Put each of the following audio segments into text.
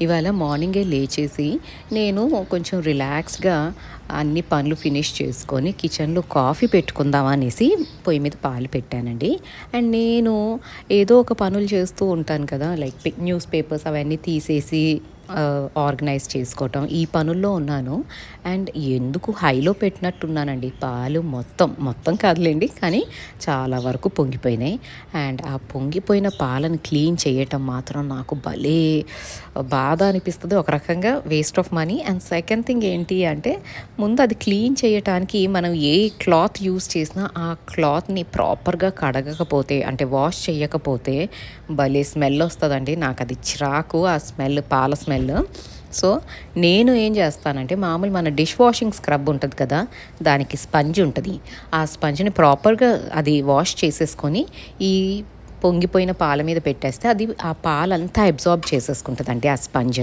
ఇవాళ మార్నింగే లేచేసి నేను కొంచెం రిలాక్స్గా అన్ని పనులు ఫినిష్ చేసుకొని కిచెన్లో కాఫీ పెట్టుకుందాం అనేసి పొయ్యి మీద పాలు పెట్టానండి. అండ్ నేను ఏదో ఒక పనులు చేస్తూ ఉంటాను కదా లైక్ న్యూస్ పేపర్స్ అవన్నీ తీసేసి ఆర్గనైజ్ చేసుకోవటం ఈ పనుల్లో ఉన్నాను. అండ్ ఎందుకు హైలో పెట్టినట్టున్నానండి. పాలు మొత్తం మొత్తం కాదులేండి కానీ చాలా వరకు పొంగిపోయినాయి. అండ్ ఆ పొంగిపోయిన పాలను క్లీన్ చేయటం మాత్రం నాకు భలే బాధ అనిపిస్తుంది. ఒక రకంగా waste of money and second thing ఏంటి అంటే ముందు అది క్లీన్ చేయటానికి మనం ఏ క్లాత్ యూస్ చేసినా ఆ క్లాత్ని ప్రాపర్గా కడగకపోతే అంటే వాష్ చేయకపోతే భలే స్మెల్ వస్తుందండి. నాకు అది చిరాకు. ఆ స్మెల్ పాల స్మెల్ సో నేను ఏం చేస్తానంటే మామూలు మన డిష్ వాషింగ్ స్క్రబ్ ఉంటుంది కదా దానికి స్పంజ్ ఉంటుంది. ఆ స్పంజ్ని ప్రాపర్గా అది వాష్ చేసేసుకొని ఈ పొంగిపోయిన పాల మీద పెట్టేస్తే అది ఆ పాలంతా అబ్జార్బ్ చేసేసుకుంటుంది అంటే ఆ స్పంజ్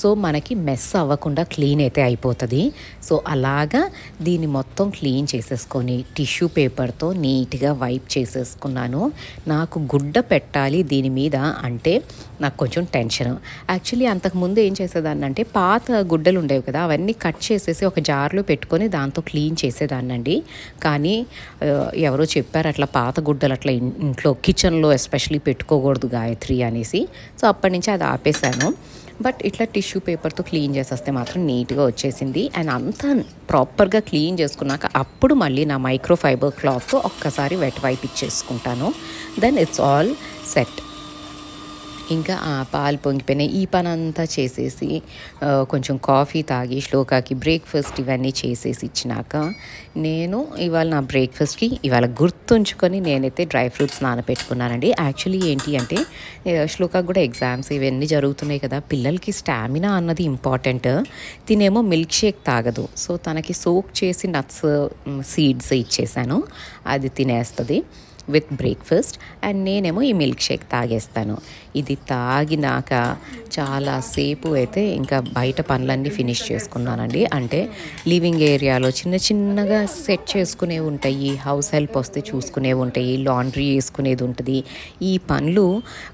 సో మనకి మెస్ అవ్వకుండా క్లీన్ అయితే అయిపోతుంది. సో అలాగా దీన్ని మొత్తం క్లీన్ చేసేసుకొని టిష్యూ పేపర్తో నీట్గా వైప్ చేసేసుకున్నాను. నాకు గుడ్డ పెట్టాలి దీని మీద అంటే నాకు కొంచెం టెన్షన్. యాక్చువల్లీ అంతకుముందు ఏం చేసేదాన్ని అంటే పాత గుడ్డలు ఉండేవి కదా అవన్నీ కట్ చేసేసి ఒక జార్లో పెట్టుకొని దాంతో క్లీన్ చేసేదాన్నండి కానీ ఎవరో చెప్పారు అట్లా పాత గుడ్డలు అట్లా ఇంట్లో కిచెన్లో ఎస్పెషలీ పెట్టుకోకూడదు గాయత్రి అనేసి. సో అప్పటి నుంచి అది ఆపేశాను. బట్ ఇట్లా టిష్యూ పేపర్తో క్లీన్ చేసేస్తే మాత్రం నీట్గా వచ్చేసింది. అండ్ అంతా ప్రాపర్గా క్లీన్ చేసుకున్నాక అప్పుడు మళ్ళీ నా మైక్రో ఫైబర్ క్లాత్తో ఒక్కసారి వెట్ వైప్ ఇచ్చేసుకుంటాను. దెన్ ఇట్స్ ఆల్ సెట్ ఇంకా ఆ పాలు పొంగిపోయినాయి. ఈ పని అంతా చేసేసి కొంచెం కాఫీ తాగి శ్లోకాకి బ్రేక్ఫాస్ట్ ఇవన్నీ చేసేసి ఇచ్చినాక నేను ఇవాళ నా బ్రేక్ఫాస్ట్కి ఇవాళ గుర్తుంచుకొని నేనైతే డ్రై ఫ్రూట్స్ నానబెట్టుకున్నానండి. యాక్చువల్లీ ఏంటి అంటే ఆ, శ్లోకాకి కూడా ఎగ్జామ్స్ ఇవన్నీ జరుగుతున్నాయి కదా పిల్లలకి స్టామినా అన్నది ఇంపార్టెంట్. తినేమో మిల్క్ షేక్ తాగదు. సో తనకి సోక్ చేసి నట్స్ సీడ్స్ ఇచ్చేసాను. అది తినేస్తుంది. విత్ బ్రేక్ఫాస్ట్ అండ్ నేనేమో ఈ మిల్క్ షేక్ తాగేస్తాను. ఇది తాగినాక చాలాసేపు అయితే ఇంకా బయట పనులన్నీ ఫినిష్ చేసుకున్నానండి. అంటే లివింగ్ ఏరియాలో చిన్న చిన్నగా సెట్ చేసుకునే ఉంటాయి హౌస్ హెల్ప్ వస్తే చూసుకునే ఉంటాయి లాండ్రీ వేసుకునేది ఉంటుంది. ఈ పనులు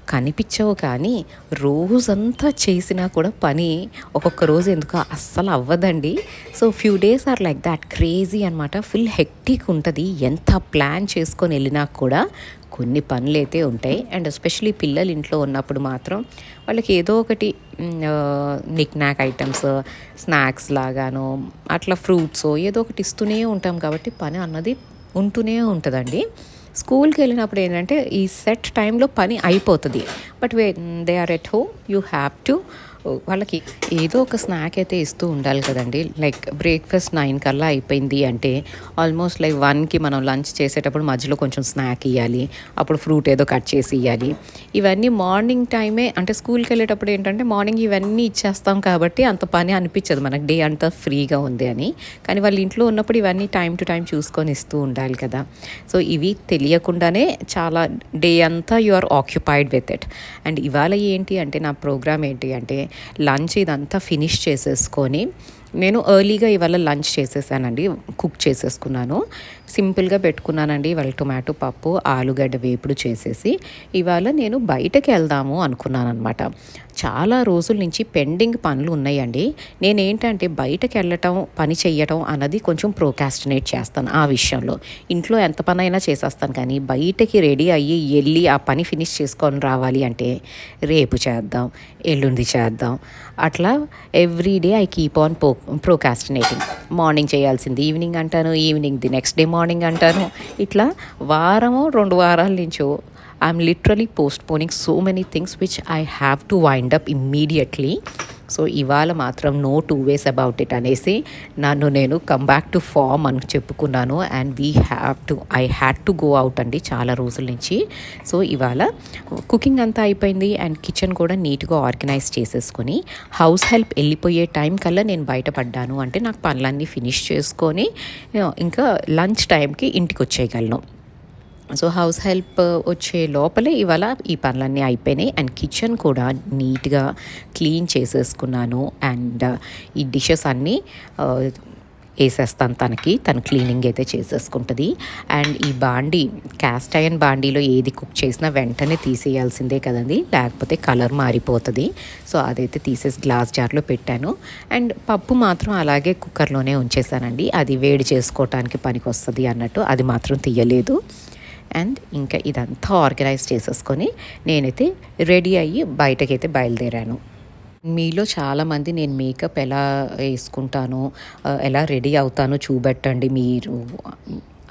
కనిపించవు కానీ రోజంతా చేసినా కూడా పని ఒక్కొక్క రోజు ఎందుకు అస్సలు అవ్వదండి. So few days are like that crazy అనమాట ఫుల్ హెక్టిక్ ఉంటుంది. ఎంత ప్లాన్ చేసుకొని వెళ్ళినా కూడా కొన్ని పనులు అయితే ఉంటాయి. అండ్ ఎస్పెషలీ పిల్లలు ఇంట్లో ఉన్నప్పుడు మాత్రం వాళ్ళకి ఏదో ఒకటి నిక్ నాక్ ఐటమ్స్ స్నాక్స్ లాగానో అట్లా ఫ్రూట్స్ ఏదో ఒకటి ఇస్తూనే ఉంటాం కాబట్టి పని అన్నది ఉంటూనే ఉంటుందండి. స్కూల్కి వెళ్ళినప్పుడు ఏంటంటే ఈ సెట్ టైంలో పని అయిపోతుంది. But when they are at home you have to వాళ్ళకి ఏదో ఒక స్నాక్ అయితే ఇస్తూ ఉండాలి కదండి. లైక్ బ్రేక్ఫాస్ట్ నైన్ కల్లా అయిపోయింది అంటే ఆల్మోస్ట్ లైక్ వన్కి మనం లంచ్ చేసేటప్పుడు మధ్యలో కొంచెం స్నాక్ ఇవ్వాలి అప్పుడు ఫ్రూట్ ఏదో కట్ చేసి ఇవ్వాలి ఇవన్నీ మార్నింగ్ టైమే అంటే స్కూల్కి వెళ్ళేటప్పుడు ఏంటంటే మార్నింగ్ ఇవన్నీ ఇచ్చేస్తాం కాబట్టి అంత పని అనిపించదు. మనకు డే అంతా ఫ్రీగా ఉంది అని. కానీ వాళ్ళ ఇంట్లో ఉన్నప్పుడు ఇవన్నీ టైం టు టైం చూసుకొని ఇస్తూ ఉండాలి కదా. సో ఇవి తెలియకుండానే చాలా డే అంతా you are occupied with it and ఇవాళ ఏంటి అంటే నా ప్రోగ్రామ్ ఏంటి అంటే లంచ్ ఇదంతా ఫినిష్ చేసేసుకొని నేను ఎర్లీగా ఇవాళ లంచ్ చేసేసానండి కుక్ చేసేసుకున్నాను. సింపుల్గా పెట్టుకున్నానండి ఇవాళ టొమాటో పప్పు ఆలుగడ్డ వేపుడు చేసేసి. ఇవాళ నేను బయటకు వెళ్దాము అనుకున్నాను అనమాట చాలా రోజుల నుంచి పెండింగ్ పనులు ఉన్నాయండి. నేనేంటంటే బయటకు వెళ్ళటం పని చేయటం అన్నది కొంచెం ప్రోకాస్టినేట్ చేస్తాను ఆ విషయంలో. ఇంట్లో ఎంత పని అయినా చేసేస్తాను కానీ బయటకి రెడీ అయ్యి వెళ్ళి ఆ పని ఫినిష్ చేసుకొని రావాలి అంటే రేపు చేద్దాం ఎల్లుండి చేద్దాం. అట్లా every day I keep on pro procrastinating. Morning చేయాల్సింది ఈవినింగ్ అంటాను evening the next day morning morning అంటాను ఇట్లా వారము రెండు వారాల నుంచో I'm literally postponing so many things which I have to wind up immediately. So ఇవాళ మాత్రం no two ways about it అనేసి నన్ను నేను కమ్ బ్యాక్ టు ఫామ్ అని చెప్పుకున్నాను. And we have to I had to go out అండి చాలా రోజుల నుంచి. సో ఇవాళ కుకింగ్ అంతా అయిపోయింది. అండ్ కిచెన్ కూడా నీట్గా ఆర్గనైజ్ చేసేసుకొని హౌస్ హెల్ప్ వెళ్ళిపోయే టైం కల్లా నేను బయటపడ్డాను. అంటే నాకు పనులన్నీ ఫినిష్ చేసుకొని ఇంకా లంచ్ టైంకి ఇంటికి వచ్చేయగలను. సో హౌస్ హెల్ప్ వచ్చే లోపలే ఇవాళ ఈ పనులన్నీ అయిపోయినాయి. అండ్ కిచెన్ కూడా నీట్గా క్లీన్ చేసేసుకున్నాను. అండ్ uh, ఈ డిషెస్ అన్నీ uh, వేసేస్తాను తనకి. తను క్లీనింగ్ అయితే చేసేసుకుంటుంది. అండ్ ఈ బాండీ క్యాస్ట్ ఐరన్ బాండీలో ఏది కుక్ చేసినా వెంటనే తీసేయాల్సిందే కదండి. లేకపోతే కలర్ మారిపోతుంది. సో అదైతే తీసేసి గ్లాస్ జార్లో పెట్టాను. అండ్ పప్పు మాత్రం అలాగే కుక్కర్లోనే ఉంచేసానండి అది వేడి చేసుకోవటానికి పనికి వస్తుంది అన్నట్టు. అది మాత్రం తీయలేదు. అండ్ ఇంకా ఇదంతా ఆర్గనైజ్ చేసేసుకొని నేనైతే రెడీ అయ్యి బయటకైతే బయలుదేరాను. మీలో చాలామంది నేను మేకప్ ఎలా వేసుకుంటాను ఎలా రెడీ అవుతానో చూపెట్టండి మీరు.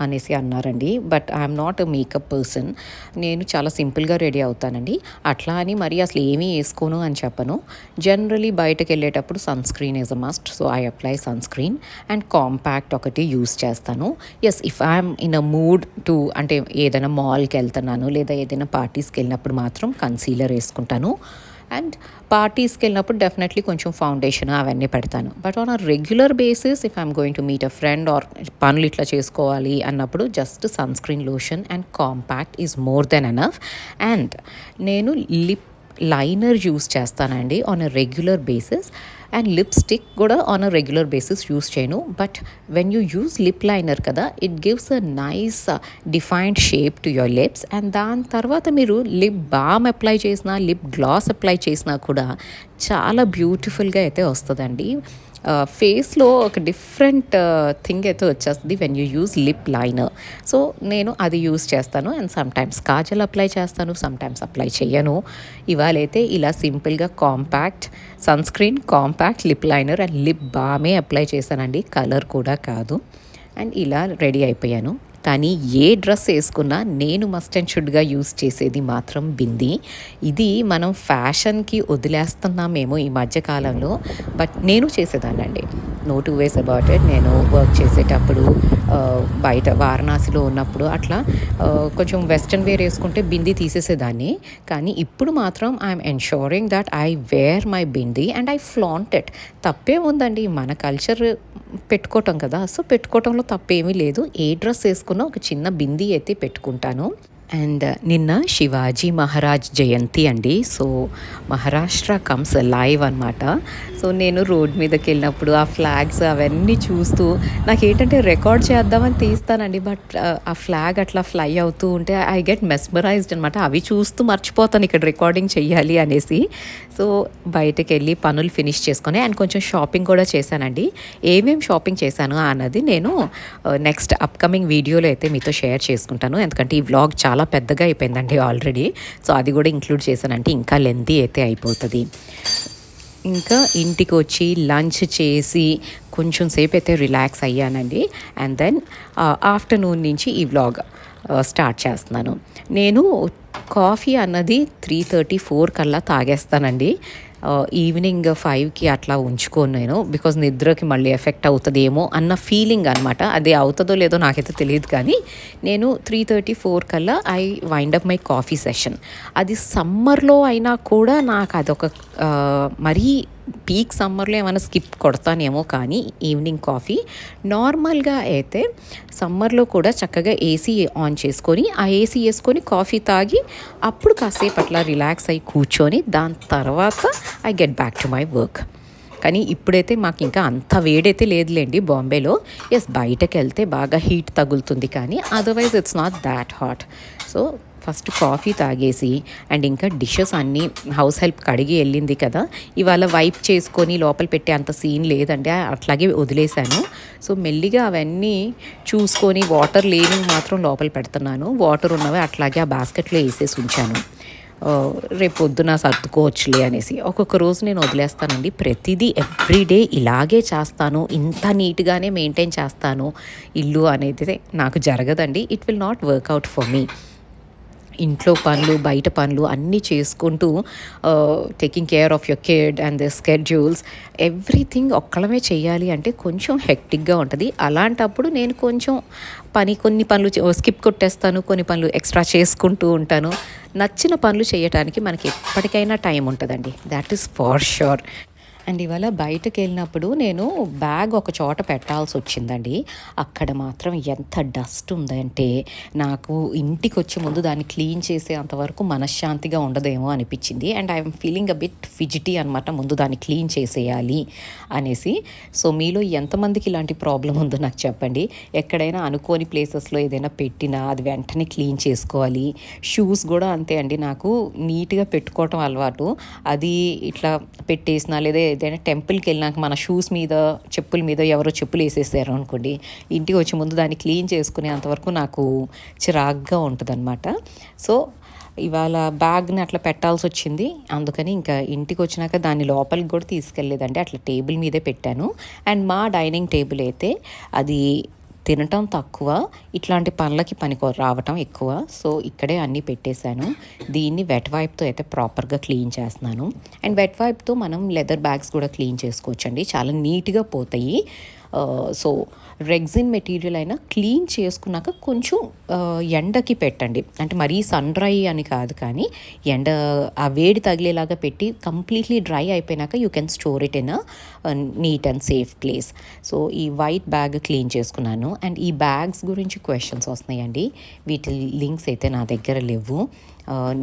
అనేసి అన్నారండి. But I'm not makeup person నేను చాలా సింపుల్గా రెడీ అవుతానండి. అట్లా అని మరి అసలు ఏమీ వేసుకోను అని చెప్పను. జనరలీ బయటకు వెళ్ళేటప్పుడు sunscreen is a must so I apply sunscreen and compact ఒకటి యూస్ చేస్తాను. Yes if I'm in a mood to అంటే ఏదైనా మాల్కి వెళ్తున్నాను లేదా ఏదైనా పార్టీస్కి వెళ్ళినప్పుడు మాత్రం కన్సీలర్ వేసుకుంటాను. అండ్ పార్టీస్కి వెళ్ళినప్పుడు డెఫినెట్లీ కొంచెం ఫౌండేషన్ అవన్నీ పెడతాను. But on a regular basis if I'm going to meet a friend or పనులు ఇట్లా చేసుకోవాలి అన్నప్పుడు just sunscreen lotion and compact is more than enough and నేను లిప్ లైనర్ యూస్ చేస్తానండి on a regular basis and lipstick కూడా on a regular basis use చేయను. But when you use lip liner కదా it gives a nice defined shape to your lips and దాని తర్వాత మీరు lip balm apply చేసినా lip gloss apply చేసినా కూడా చాలా బ్యూటిఫుల్గా అయితే వస్తుందండి. ఫేస్లో ఒక డిఫరెంట్ థింగ్ అయితే వచ్చేస్తుంది when you use lip liner so నేను అది యూజ్ చేస్తాను and sometimes kajal apply చేస్తాను సమ్ టైమ్స్ అప్లై చేయను ఇవాళైతే ఇలా సింపుల్గా compact sunscreen compact lip liner and lip బామే apply చేశానండి. కలర్ కూడా కాదు. అండ్ ఇలా రెడీ అయిపోయాను. కానీ ఏ డ్రెస్ వేసుకున్నా నేను మస్ట్ అండ్ షుడ్గా యూస్ చేసేది మాత్రం బింది. ఇది మనం ఫ్యాషన్కి వదిలేస్తున్నామేమో ఈ మధ్యకాలంలో బట్ నేను చేసేదానండి no two ways about it. నేను వర్క్ చేసేటప్పుడు బయట వారణాసిలో ఉన్నప్పుడు అట్లా కొంచెం వెస్ట్రన్ వేర్ వేసుకుంటే బింది తీసేసేదాన్ని. కానీ ఇప్పుడు మాత్రం I'm ensuring that I wear my bindi and I flaunt it. తప్పే ఉందండి. మన కల్చర్ పెట్టుకోవటం కదా. సో పెట్టుకోవటంలో తప్పేమీ లేదు. ఏ డ్రెస్ వేసుకున్నా ఒక చిన్న బింది అయితే పెట్టుకుంటాను. అండ్ నిన్న శివాజీ మహారాజ్ జయంతి అండి. సో మహారాష్ట్ర కమ్స్ లైవ్ అనమాట సో నేను రోడ్ మీదకి వెళ్ళినప్పుడు ఆ ఫ్లాగ్స్ అవన్నీ చూస్తూ నాకు ఏంటంటే రికార్డ్ చేద్దామని తీస్తానండి. బట్ ఆ ఫ్లాగ్ అట్లా ఫ్లై అవుతూ ఉంటే ఐ గెట్ మెస్మరైజ్డ్ అనమాట అవి చూస్తూ మర్చిపోతాను ఇక్కడ రికార్డింగ్ చెయ్యాలి అనేసి. సో బయటకు వెళ్ళి పనులు ఫినిష్ చేసుకొని అండ్ కొంచెం షాపింగ్ కూడా చేశానండి. ఏమేమి షాపింగ్ చేశాను అన్నది నేను నెక్స్ట్ అప్కమింగ్ వీడియోలో అయితే మీతో షేర్ చేసుకుంటాను. ఎందుకంటే ఈ వ్లాగ్ చాలా పెద్దగా అయిపోయిందండి ఆల్రెడీ. సో అది కూడా ఇంక్లూడ్ చేశానంటే ఇంకా లెంతీ అయితే అయిపోతుంది. ఇంకా ఇంటికి వచ్చి లంచ్ చేసి కొంచెం సేపు అయితే రిలాక్స్ అయ్యానండి. అండ్ దెన్ ఆఫ్టర్నూన్ నుంచి ఈ వ్లాగ్ స్టార్ట్ చేస్తున్నాను. నేను కాఫీ అన్నది త్రీ థర్టీ ఫోర్ కల్లా తాగేస్తానండి. ఈవినింగ్ ఫైవ్కి అట్లా ఉంచుకోను నేను బికాజ్ నిద్రకి మళ్ళీ ఎఫెక్ట్ అవుతుందేమో అన్న ఫీలింగ్ అనమాట అది అవుతుందో లేదో నాకైతే తెలియదు కానీ నేను త్రీ థర్టీ ఫోర్ కల్లా I wind up my coffee session అది సమ్మర్లో అయినా కూడా నాకు అదొక మరీ పీక్ సమ్మర్లో ఏమైనా స్కిప్ కొడతానేమో కానీ ఈవినింగ్ కాఫీ. నార్మల్గా అయితే సమ్మర్లో కూడా చక్కగా ఏసీ ఆన్ చేసుకొని ఆ ఏసీ వేసుకొని కాఫీ తాగి అప్పుడు కాసేపు అట్లా రిలాక్స్ అయ్యి కూర్చొని దాని తర్వాత I get back to my work కానీ ఇప్పుడైతే మాకు ఇంకా అంత వేడైతే లేదులేండి బాంబేలో. ఎస్ బయటకు వెళ్తే బాగా హీట్ తగులుతుంది కానీ otherwise it's not that hot so first coffee తాగేసి అండ్ ఇంకా డిషెస్ అన్నీ హౌస్ హెల్ప్ కడిగి వెళ్ళింది కదా. ఇవాళ వైప్ చేసుకొని లోపల పెట్టే అంత సీన్ లేదండి. అట్లాగే వదిలేశాను. సో మెల్లిగా అవన్నీ చూసుకొని వాటర్ లేనివి మాత్రం లోపల పెడుతున్నాను. వాటర్ ఉన్నవి అట్లాగే ఆ బాస్కెట్లో వేసేసి ఉంచాను. రేపు పొద్దున సర్దుకోవచ్చులే అనేసి. ఒక్కొక్క రోజు నేను వదిలేస్తానండి. ప్రతిదీ ఎవ్రీడే ఇలాగే చేస్తాను. ఇంత నీట్గానే మెయింటైన్ చేస్తాను. ఇల్లు అనేది నాకు జరగదండి. It will not work out for me. ఇంట్లో పనులు బయట పనులు అన్నీ చేసుకుంటూ taking care of your kid and the schedules everything ఒక్కడమే చేయాలి అంటే కొంచెం హెక్టిక్గా ఉంటుంది. అలాంటప్పుడు నేను కొంచెం పని కొన్ని పనులు స్కిప్ కొట్టేస్తాను కొన్ని పనులు ఎక్స్ట్రా చేసుకుంటూ ఉంటాను. నచ్చిన పనులు చేయటానికి మనకి ఎప్పటికైనా టైం ఉంటుందండి. That is for sure and ఇవాళ బయటకు వెళ్ళినప్పుడు నేను బ్యాగ్ ఒక చోట పెట్టాల్సి వచ్చిందండి. అక్కడ మాత్రం ఎంత డస్ట్ ఉందంటే నాకు ఇంటికి వచ్చే ముందు దాన్ని క్లీన్ చేసే అంతవరకు మనశ్శాంతిగా ఉండదేమో అనిపించింది. And I'm feeling a bit fidgety అనమాట ముందు దాన్ని క్లీన్ చేసేయాలి అనేసి. సో మీలో ఎంతమందికి ఇలాంటి ప్రాబ్లం ఉందో నాకు చెప్పండి. ఎక్కడైనా అనుకోని ప్లేసెస్లో ఏదైనా పెట్టినా అది వెంటనే క్లీన్ చేసుకోవాలి. షూస్ కూడా అంతే అండి నాకు నీట్గా పెట్టుకోవటం అలవాటు. అది ఇట్లా పెట్టేసిన లేదా ఏదైనా టెంపుల్కి వెళ్ళినాక మన షూస్ మీద చెప్పుల మీద ఎవరో చెప్పులు వేసేసారు అనుకోండి ఇంటికి వచ్చే ముందు దాన్ని క్లీన్ చేసుకునే అంతవరకు నాకు చిరాగ్గా ఉంటుంది అనమాట సో ఇవాళ బ్యాగ్ని అట్లా పెట్టాల్సి వచ్చింది. అందుకని ఇంకా ఇంటికి వచ్చినాక దాన్ని లోపలికి కూడా తీసుకెళ్ళలేదంటే అట్లా టేబుల్ మీదే పెట్టాను. అండ్ మా డైనింగ్ టేబుల్ అయితే అది తినటం తక్కువ ఇట్లాంటి పనులకి పనికి రావటం ఎక్కువ. సో ఇక్కడే అన్నీ పెట్టేశాను. దీన్ని వెట్ వైప్తో అయితే ప్రాపర్గా క్లీన్ చేస్తున్నాను. అండ్ వెట్ వైప్తో మనం లెదర్ బ్యాగ్స్ కూడా క్లీన్ చేసుకోవచ్చండి. చాలా నీట్గా పోతాయి. Uh, సో రెగ్జిన్ మెటీరియల్ అయినా క్లీన్ చేసుకున్నాక కొంచెం ఎండకి పెట్టండి. అంటే మరీ సన్ డ్రై అని కాదు కానీ ఎండ ఆ వేడి తగిలేలాగా పెట్టి కంప్లీట్లీ డ్రై అయిపోయినాక you can store it in neat and safe place. So ఈ వైట్ బ్యాగ్ క్లీన్ చేసుకున్నాను. అండ్ ఈ బ్యాగ్స్ గురించి క్వశ్చన్స్ వస్తున్నాయండి. వీటి లింక్స్ అయితే నా దగ్గర లేవు.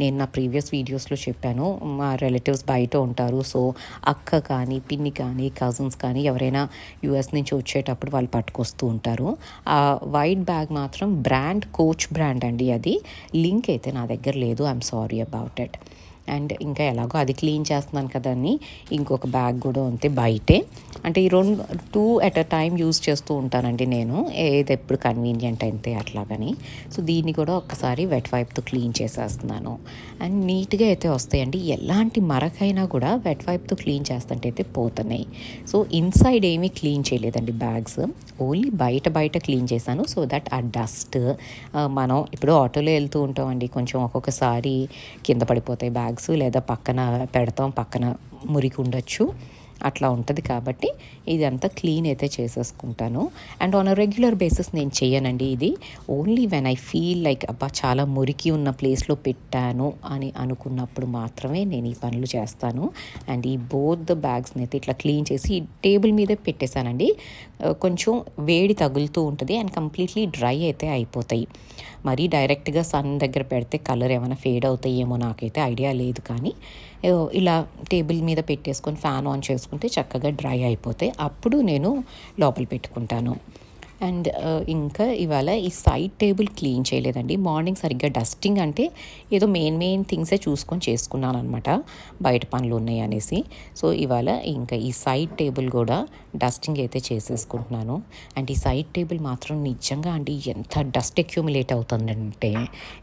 నేను నా ప్రీవియస్ వీడియోస్లో చెప్పాను మా రిలేటివ్స్ బయట ఉంటారు సో అక్క కానీ పిన్ని కానీ కజిన్స్ కానీ ఎవరైనా యూఎస్ నుంచి వచ్చేటప్పుడు వాళ్ళు పట్టుకొస్తూ ఉంటారు. ఆ వైట్ బ్యాగ్ మాత్రం బ్రాండ్ కోచ్ బ్రాండ్ అండి అది. లింక్ అయితే నా దగ్గర లేదు I'm sorry about it and ఇంకా ఎలాగో అది క్లీన్ చేస్తున్నాను కదా అని ఇంకొక బ్యాగ్ కూడా ఉంది బయటే. అంటే ఈ రెండు two at a time use చేస్తూ ఉంటానండి నేను. ఏది ఎప్పుడు కన్వీనియంట్ అయితే అట్లాగని. సో దీన్ని కూడా ఒక్కసారి వెట్ వైప్తో క్లీన్ చేసేస్తున్నాను. అండ్ నీట్గా అయితే వస్తాయండి. ఎలాంటి మరకైనా కూడా వెట్ వైప్తో క్లీన్ చేస్తుంటే అయితే పోతున్నాయి. సో ఇన్సైడ్ ఏమీ క్లీన్ చేయలేదండి బ్యాగ్స్. ఓన్లీ బయట బయట క్లీన్ చేశాను. సో దట్ ఆ డస్ట్ మనం ఇప్పుడు ఆటోలో వెళ్తూ ఉంటామండి. కొంచెం ఒక్కొక్కసారి కింద పడిపోతాయి బ్యాగ్స్. లేదా పక్కన పెడతాం పక్కన మురికి ఉండొచ్చు. అట్లా ఉంటుంది కాబట్టి ఇదంతా క్లీన్ అయితే చేసేసుకుంటాను. And on a regular basis నేను చేయనండి ఇది. Only when I feel like అబ్బా చాలా మురికి ఉన్న ప్లేస్లో పెట్టాను అని అనుకున్నప్పుడు మాత్రమే నేను ఈ పనులు చేస్తాను. అండ్ ఈ బోత్ ద బ్యాగ్స్ని అయితే ఇట్లా క్లీన్ చేసి టేబుల్ మీదే పెట్టేశానండి. Uh, కొంచెం వేడి తగులుతూ ఉంటుంది అండ్ కంప్లీట్లీ డ్రై అయితే అయిపోతాయి. మరీ డైరెక్ట్గా సన్ దగ్గర పెడితే కలర్ ఏమైనా ఫేడ్ అవుతాయేమో నాకైతే ఐడియా లేదు కానీ ఇలా టేబుల్ మీద పెట్టేసుకొని ఫ్యాన్ ఆన్ చేసుకుంటే చక్కగా డ్రై అయిపోతాయి. అప్పుడు నేను లోపల పెట్టుకుంటాను. అండ్ ఇంకా ఇవాళ ఈ సైడ్ టేబుల్ క్లీన్ చేయలేదండి. మార్నింగ్ సరిగ్గా డస్టింగ్ అంటే ఏదో మెయిన్ మెయిన్ థింగ్సే చూసుకొని చేసుకున్నాను అనమాట బయట పనులు ఉన్నాయి అనేసి. సో ఇవాళ ఇంకా ఈ సైడ్ టేబుల్ కూడా డస్టింగ్ అయితే చేసేసుకుంటున్నాను. అండ్ ఈ సైడ్ టేబుల్ మాత్రం నిజంగా అండి ఎంత డస్ట్ అక్యూములేట్ అవుతుందంటే.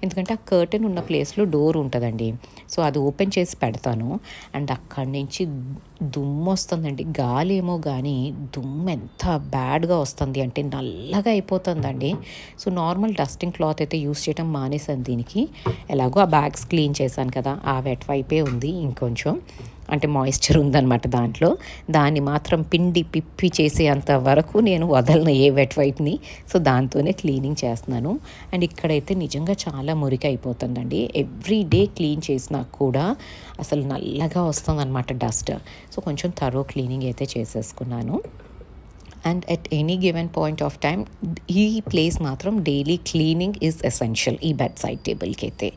ఎందుకంటే ఆ కర్టెన్ ఉన్న ప్లేస్లో డోర్ ఉంటుందండి. సో అది ఓపెన్ చేసి పెడతాను. అండ్ అక్కడి నుంచి దుమ్ము వస్తుందండి గాలి ఏమో కానీ దుమ్ము ఎంత బ్యాడ్గా వస్తుంది అంటే నల్లగా అయిపోతుందండి. సో నార్మల్ డస్టింగ్ క్లాత్ అయితే యూస్ చేయడం మానేసాను దీనికి. ఎలాగో ఆ బ్యాగ్స్ క్లీన్ చేశాను కదా ఆ వెట్ వైపే ఉంది ఇంకొంచెం. అంటే మాయిశ్చర్ ఉందన్నమాట దాంట్లో. దాన్ని మాత్రం పిండి పిప్పి చేసేంత వరకు నేను వదలను ఏ వెట్ వైప్ని సో దాంతోనే క్లీనింగ్ చేస్తున్నాను. అండ్ ఇక్కడైతే నిజంగా చాలా మురికి అయిపోతుందండి ఎవ్రీ డే క్లీన్ చేసినా కూడా అసలు నల్లగా వస్తుందన్నమాట డస్ట్ సో కొంచెం తరో క్లీనింగ్ అయితే చేసేసుకున్నాను. And at any given point of time ఈ ప్లేస్ మాత్రం డైలీ క్లీనింగ్ ఈజ్ ఎసెన్షియల్ ఈ బెడ్ సైడ్ టేబుల్కి అయితే.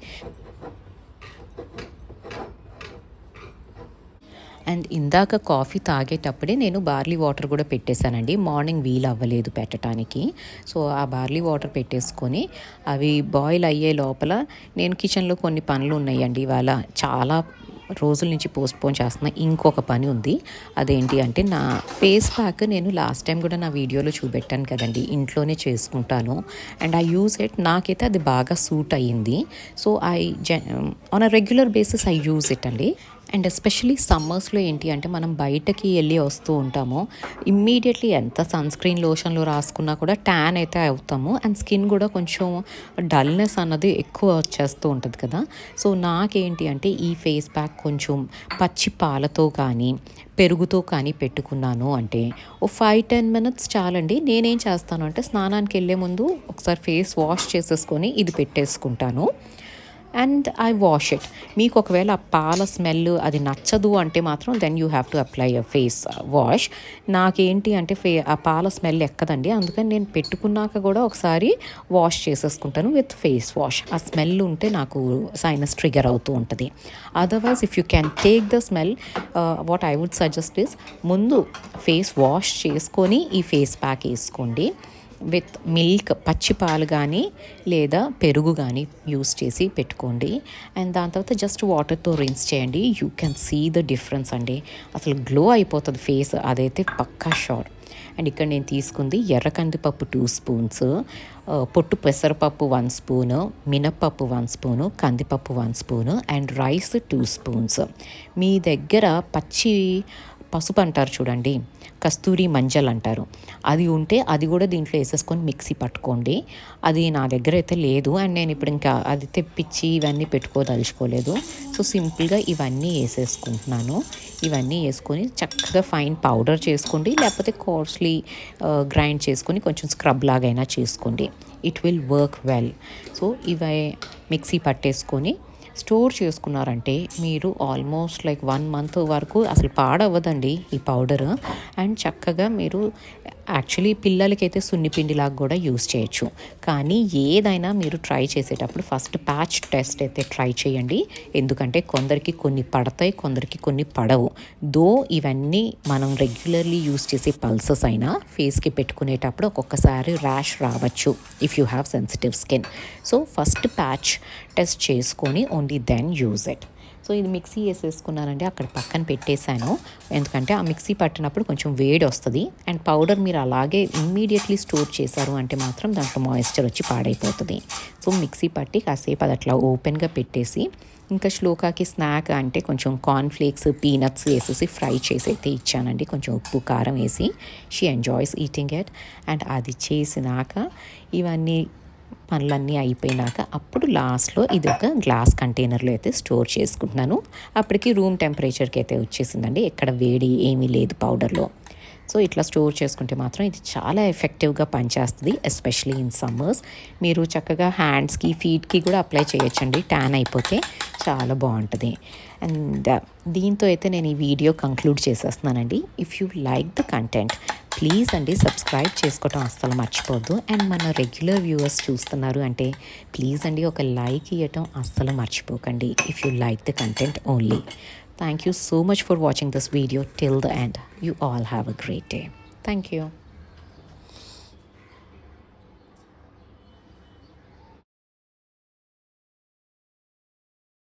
అండ్ ఇందాక కాఫీ తాగేటప్పుడే నేను బార్లీ వాటర్ కూడా పెట్టేశానండి. మార్నింగ్ వీలు అవ్వలేదు పెట్టడానికి సో ఆ బార్లీ వాటర్ పెట్టేసుకొని అవి బాయిల్ అయ్యే లోపల నేను కిచెన్లో కొన్ని పనులు ఉన్నాయండి. ఇవాళ చాలా రోజుల నుంచి పోస్ట్పోన్ చేస్తున్న. ఇంకొక పని ఉంది. అదేంటి అంటే నా ఫేస్ ప్యాక్ నేను లాస్ట్ టైం కూడా నా వీడియోలో చూపెట్టాను కదండి. ఇంట్లోనే చేసుకుంటాను. And I use it. నాకైతే అది బాగా సూట్ అయ్యింది. So I on a regular basis I use it అండి. అండ్ ఎస్పెషలీ సమ్మర్స్లో ఏంటి అంటే మనం బయటకి వెళ్ళి వస్తూ ఉంటాము. ఇమ్మీడియట్లీ ఎంత సన్ స్క్రీన్ లోషన్లో రాసుకున్నా కూడా ట్యాన్ అయితే అవుతాము. అండ్ స్కిన్ కూడా కొంచెం డల్నెస్ అన్నది ఎక్కువ వచ్చేస్తూ ఉంటుంది కదా. సో నాకేంటి అంటే ఈ ఫేస్ ప్యాక్ కొంచెం పచ్చి పాలతో కానీ పెరుగుతో కానీ పెట్టుకున్నాను అంటే ఓ ఫైవ్ టెన్ మినిట్స్ చాలండి. నేనేం చేస్తాను అంటే స్నానానికి వెళ్ళే ముందు ఒకసారి ఫేస్ వాష్ చేసేసుకొని ఇది పెట్టేసుకుంటాను. అండ్ ఐ వాష్ ఇట్ మీకు ఒకవేళ ఆ పాల స్మెల్ అది నచ్చదు అంటే మాత్రం then you have to apply a face wash నాకేంటి అంటే ఫే ఆ పాల స్మెల్ ఎక్కదండి. అందుకని నేను పెట్టుకున్నాక కూడా ఒకసారి వాష్ చేసేసుకుంటాను విత్ ఫేస్ వాష్ ఆ స్మెల్ ఉంటే నాకు సైనస్ ట్రిగర్ అవుతూ ఉంటుంది. Otherwise if you can take the smell what I would suggest is ముందు ఫేస్ వాష్ చేసుకొని ఈ ఫేస్ ప్యాక్ వేసుకోండి. విత్ మిల్క్ పచ్చి పాలు కానీ లేదా పెరుగు కానీ యూస్ చేసి పెట్టుకోండి. అండ్ దాని తర్వాత జస్ట్ వాటర్తో రిన్స్ చేయండి. You can see the difference అండి. అసలు గ్లో అయిపోతుంది ఫేస్ అదైతే పక్కా షోర్ అండ్ ఇక్కడ నేను తీసుకుంది ఎర్ర కందిపప్పు టూ స్పూన్స్ పొట్టు పెసరపప్పు వన్ స్పూను మినప్పప్పు వన్ స్పూను కందిపప్పు one spoon and rice two spoons. మీ దగ్గర పచ్చి పసుపు అంటారు చూడండి కస్తూరి మంజల్ అంటారు. అది ఉంటే అది కూడా దీంట్లో వేసేసుకొని మిక్సీ పట్టుకోండి. అది నా దగ్గర అయితే లేదు అండ్ నేను ఇప్పుడు ఇంకా అది తెప్పించి ఇవన్నీ పెట్టుకోదలుచుకోలేదు. సో సింపుల్గా ఇవన్నీ వేసేసుకుంటున్నాను. ఇవన్నీ వేసుకొని చక్కగా ఫైన్ పౌడర్ చేసుకోండి లేకపోతే కోర్స్లీ గ్రైండ్ చేసుకొని కొంచెం స్క్రబ్ లాగైనా చేసుకోండి. It will work well. So ఇవి మిక్సీ పట్టేసుకొని స్టోర్ చేసుకున్నారంటే మీరు ఆల్మోస్ట్ లైక్ వన్ మంత్ వరకు అసలు పాడవ్వదండి ఈ పౌడర్. అండ్ చక్కగా మీరు యాక్చువల్లీ పిల్లలకైతే సున్నిపిండిలాగా కూడా యూస్ చేయొచ్చు. కానీ ఏదైనా మీరు ట్రై చేసేటప్పుడు ఫస్ట్ ప్యాచ్ టెస్ట్ అయితే ట్రై చేయండి. ఎందుకంటే కొందరికి కొన్ని పడతాయి కొందరికి కొన్ని పడవు. దో ఇవన్నీ మనం రెగ్యులర్లీ యూస్ చేసే పల్సెస్ అయినా ఫేస్కి పెట్టుకునేటప్పుడు ఒక్కొక్కసారి ర్యాష్ రావచ్చు if you have sensitive skin. So first patch test చేసుకొని only then use it so ఇది మిక్సీ వేసేసుకున్నానండి. అక్కడ పక్కన పెట్టేశాను. ఎందుకంటే ఆ మిక్సీ పట్టినప్పుడు కొంచెం వేడి వస్తుంది. అండ్ పౌడర్ మీరు అలాగే ఇమ్మీడియట్లీ స్టోర్ చేశారు అంటే మాత్రం దాంట్లో మాయిశ్చర్ వచ్చి పాడైపోతుంది. సో మిక్సీ పట్టి కాసేపు అది అట్లా ఓపెన్గా పెట్టేసి ఇంకా శ్లోకాకి స్నాక్ అంటే కొంచెం కార్న్ఫ్లేక్స్ పీనట్స్ వేసేసి ఫ్రై చేసి అయితే ఇచ్చానండి. కొంచెం ఉప్పు కారం వేసి she enjoys eating it and అది చేసినాక ఇవన్నీ పనులన్నీ అయిపోయినాక అప్పుడు లాస్ట్లో ఇది ఒక గ్లాస్ కంటైనర్లో అయితే స్టోర్ చేసుకుంటున్నాను. అప్పటికి రూమ్ టెంపరేచర్కి అయితే వచ్చేసిందండి. ఎక్కడ వేడి ఏమీ లేదు పౌడర్లో. సో ఇట్లా స్టోర్ చేసుకుంటే మాత్రం ఇది చాలా ఎఫెక్టివ్గా పనిచేస్తుంది ఎస్పెషలీ ఇన్ సమ్మర్స్. మీరు చక్కగా హ్యాండ్స్కి ఫీట్కి కూడా అప్లై చేయొచ్చండి. ట్యాన్ అయిపోతే చాలా బాగుంటుంది. అండ్ దీంతో అయితే నేను ఈ video conclude చేసేస్తున్నానండి. If you like the content please అండి సబ్స్క్రైబ్ చేసుకోవటం అస్సలు మర్చిపోవద్దు. అండ్ మన రెగ్యులర్ వ్యూవర్స్ చూస్తున్నారు అంటే ప్లీజ్ అండి ఒక లైక్ ఇవ్వటం అస్సలు మర్చిపోకండి. If you like the content only thank you so much for watching this video till the end you all have a great day thank you